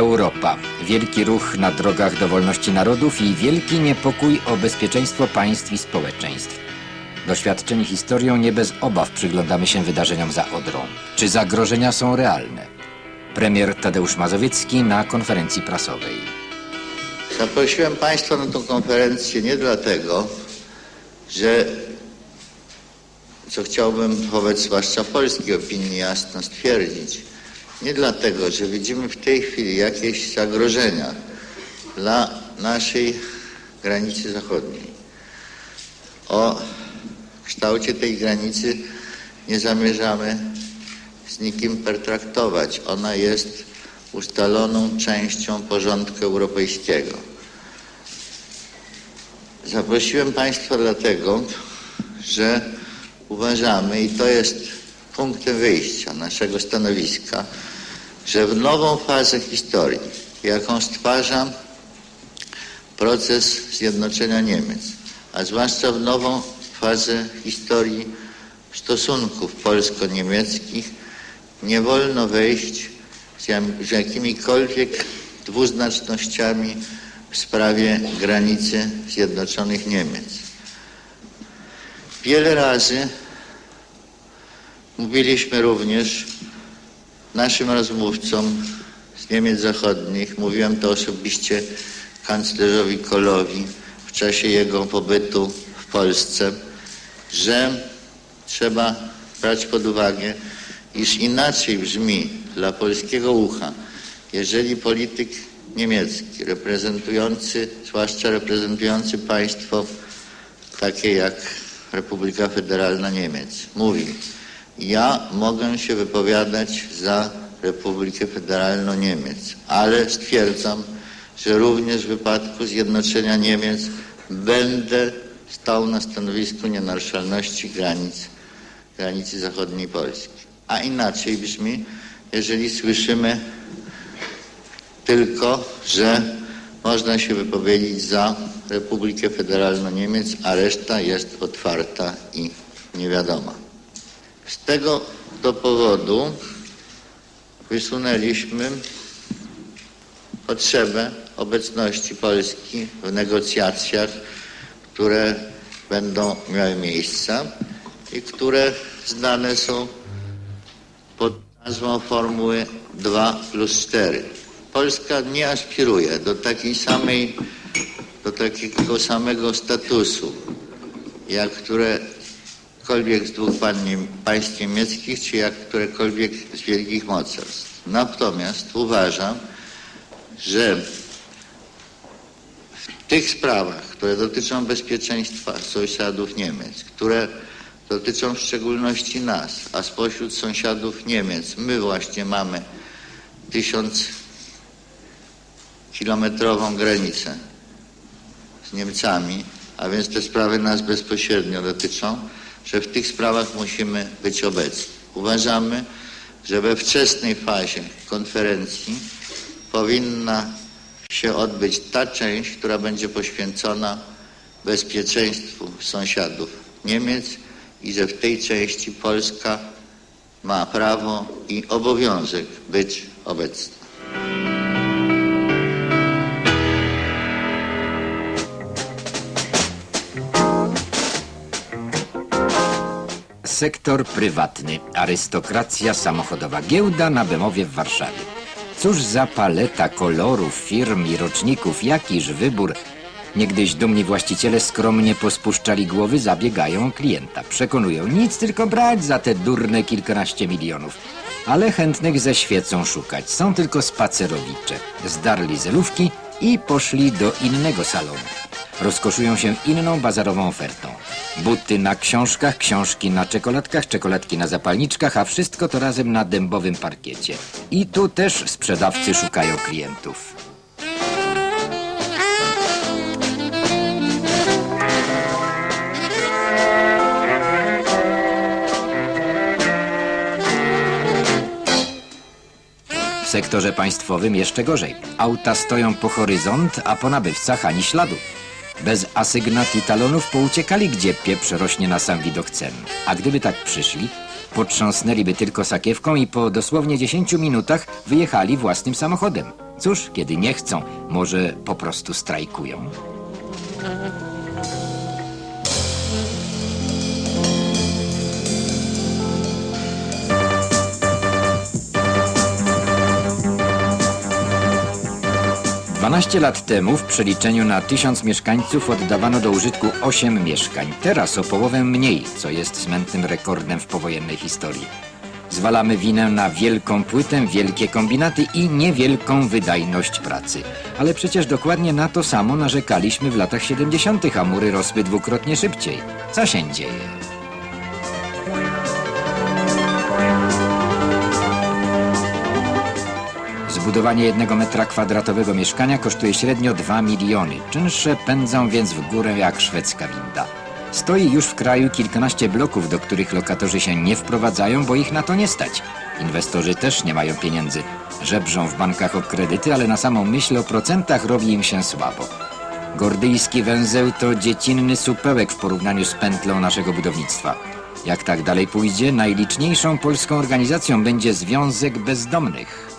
Europa. Wielki ruch na drogach do wolności narodów i wielki niepokój o bezpieczeństwo państw i społeczeństw. Doświadczeni historią nie bez obaw przyglądamy się wydarzeniom za Odrą. Czy zagrożenia są realne? Premier Tadeusz Mazowiecki na konferencji prasowej. Zaprosiłem Państwa na tą konferencję nie dlatego, że co chciałbym wobec zwłaszcza polskiej opinii jasno stwierdzić, nie dlatego, że widzimy w tej chwili jakieś zagrożenia dla naszej granicy zachodniej. O kształcie tej granicy nie zamierzamy z nikim pertraktować. Ona jest ustaloną częścią porządku europejskiego. Zaprosiłem Państwa dlatego, że uważamy, i to jest punktem wyjścia naszego stanowiska, że w nową fazę historii, jaką stwarza proces zjednoczenia Niemiec, a zwłaszcza w nową fazę historii stosunków polsko-niemieckich, nie wolno wejść z, jakimikolwiek dwuznacznościami w sprawie granicy Zjednoczonych Niemiec. Wiele razy mówiliśmy również naszym rozmówcom z Niemiec Zachodnich, mówiłem to osobiście kanclerzowi Kolowi w czasie jego pobytu w Polsce, że trzeba brać pod uwagę, iż inaczej brzmi dla polskiego ucha, jeżeli polityk niemiecki, reprezentujący, zwłaszcza reprezentujący państwo takie jak Republika Federalna Niemiec, mówi ja mogę się wypowiadać za Republikę Federalną Niemiec, ale stwierdzam, że również w wypadku zjednoczenia Niemiec będę stał na stanowisku nienaruszalności granic, granicy zachodniej Polski. A inaczej brzmi, jeżeli słyszymy tylko, że można się wypowiedzieć za Republikę Federalną Niemiec, a reszta jest otwarta i niewiadoma. Z tego do powodu wysunęliśmy potrzebę obecności Polski w negocjacjach, które będą miały miejsce i które znane są pod nazwą formuły 2 plus 4. Polska nie aspiruje do takiej samej, do takiego samego statusu, jak którekolwiek z dwóch państw niemieckich, czy jak którekolwiek z wielkich mocarstw. Natomiast uważam, że w tych sprawach, które dotyczą bezpieczeństwa sąsiadów Niemiec, które dotyczą w szczególności nas, a spośród sąsiadów Niemiec my właśnie mamy tysiąc kilometrową granicę z Niemcami, a więc te sprawy nas bezpośrednio dotyczą, że w tych sprawach musimy być obecni. Uważamy, że we wczesnej fazie konferencji powinna się odbyć ta część, która będzie poświęcona bezpieczeństwu sąsiadów Niemiec i że w tej części Polska ma prawo i obowiązek być obecna. Sektor prywatny, arystokracja samochodowa, giełda na Bemowie w Warszawie. Cóż za paleta kolorów, firm i roczników, jakiż wybór. Niegdyś dumni właściciele skromnie pospuszczali głowy, zabiegają o klienta. Przekonują, nic tylko brać za te durne kilkanaście milionów. Ale chętnych ze świecą szukać. Są tylko spacerowicze. Zdarli zelówki i poszli do innego salonu. Rozkoszują się inną bazarową ofertą. Buty na książkach, książki na czekoladkach, czekoladki na zapalniczkach, a wszystko to razem na dębowym parkiecie. I tu też sprzedawcy szukają klientów. W sektorze państwowym jeszcze gorzej. Auta stoją po horyzont, a po nabywcach ani śladu. Bez asygnat i talonów pouciekali, gdzie pieprz rośnie na sam widok cen. A gdyby tak przyszli, potrząsnęliby tylko sakiewką i po dosłownie 10 minutach wyjechali własnym samochodem. Cóż, kiedy nie chcą, może po prostu strajkują? Dwanaście lat temu w przeliczeniu na tysiąc mieszkańców oddawano do użytku 8 mieszkań. Teraz o połowę mniej, co jest smętnym rekordem w powojennej historii. Zwalamy winę na wielką płytę, wielkie kombinaty i niewielką wydajność pracy. Ale przecież dokładnie na to samo narzekaliśmy w latach 70., a mury rosły dwukrotnie szybciej. Co się dzieje? Zbudowanie jednego metra kwadratowego mieszkania kosztuje średnio 2 miliony. Czynsze pędzą więc w górę jak szwedzka winda. Stoi już w kraju kilkanaście bloków, do których lokatorzy się nie wprowadzają, bo ich na to nie stać. Inwestorzy też nie mają pieniędzy. Żebrzą w bankach o kredyty, ale na samą myśl o procentach robi im się słabo. Gordyjski węzeł to dziecinny supełek w porównaniu z pętlą naszego budownictwa. Jak tak dalej pójdzie, najliczniejszą polską organizacją będzie Związek Bezdomnych.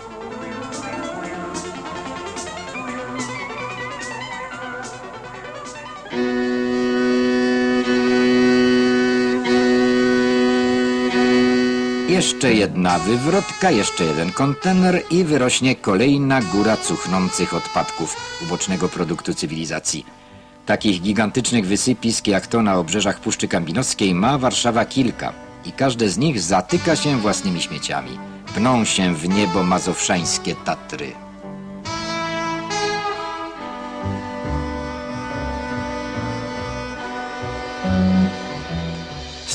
Jeszcze jedna wywrotka, jeszcze jeden kontener i wyrośnie kolejna góra cuchnących odpadków ubocznego produktu cywilizacji. Takich gigantycznych wysypisk jak to na obrzeżach Puszczy Kambinowskiej ma Warszawa kilka i każde z nich zatyka się własnymi śmieciami. Pną się w niebo mazowszańskie Tatry.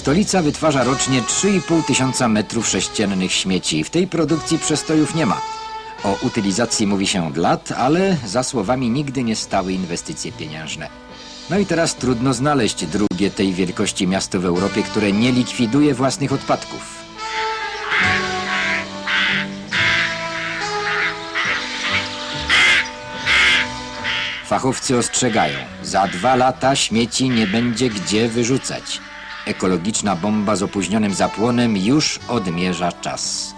Stolica wytwarza rocznie 3,5 tysiąca metrów sześciennych śmieci. W tej produkcji przestojów nie ma. O utylizacji mówi się od lat, ale za słowami nigdy nie stały inwestycje pieniężne. No i teraz trudno znaleźć drugie tej wielkości miasto w Europie, które nie likwiduje własnych odpadków. Fachowcy ostrzegają, za dwa lata śmieci nie będzie gdzie wyrzucać. Ekologiczna bomba z opóźnionym zapłonem już odmierza czas.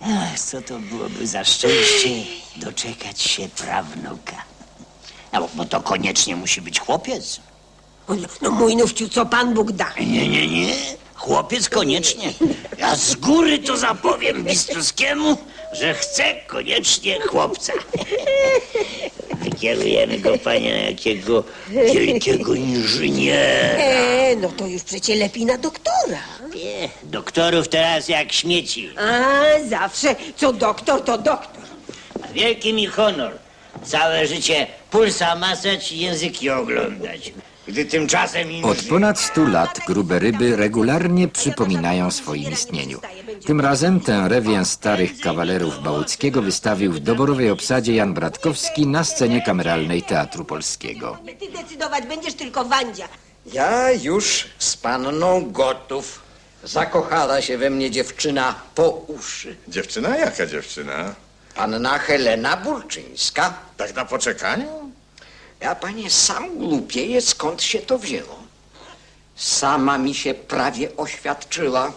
Ach, co to byłoby za szczęście doczekać się prawnuka. No, bo- to koniecznie musi być chłopiec. O, No, no mój nówciu, co Pan Bóg da. Nie, nie, nie. Chłopiec koniecznie. Ja z góry to zapowiem Bistruskiemu, że chcę koniecznie chłopca. Wykierujemy go, panie, na jakiego wielkiego inżyniera. E, no to już przecie lepiej na doktora. Nie, doktorów teraz jak śmieci. A, zawsze co doktor, to doktor. A wielki mi honor. Całe życie pulsa masać i języki oglądać. Gdy tymczasem Od ponad 100 lat grube ryby regularnie przypominają o swoim istnieniu. Tym razem tę rewię starych kawalerów Bałuckiego wystawił w doborowej obsadzie Jan Bratkowski na scenie kameralnej Teatru Polskiego. Ty decydować będziesz tylko Wandzia. Ja już z panną gotów. Zakochała się we mnie dziewczyna po uszy. Dziewczyna? Jaka dziewczyna? Panna Helena Burczyńska. Tak na poczekaniu? Ja, panie, sam głupieję, skąd się to wzięło. Sama mi się prawie oświadczyła.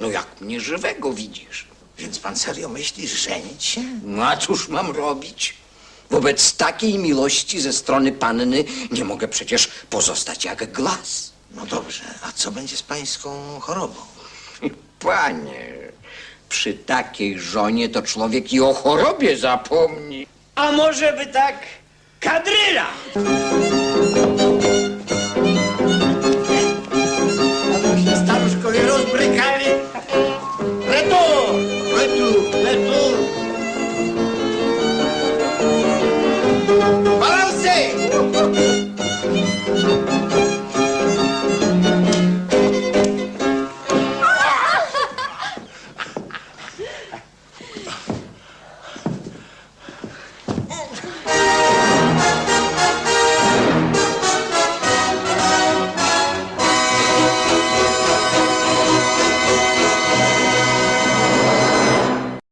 No jak mnie żywego widzisz. Więc pan serio myśli żenić się? No a cóż mam robić? Wobec takiej miłości ze strony panny nie mogę przecież pozostać jak glas. No dobrze, a co będzie z pańską chorobą? Panie, przy takiej żonie to człowiek i o chorobie zapomni. A może by tak Cadreira.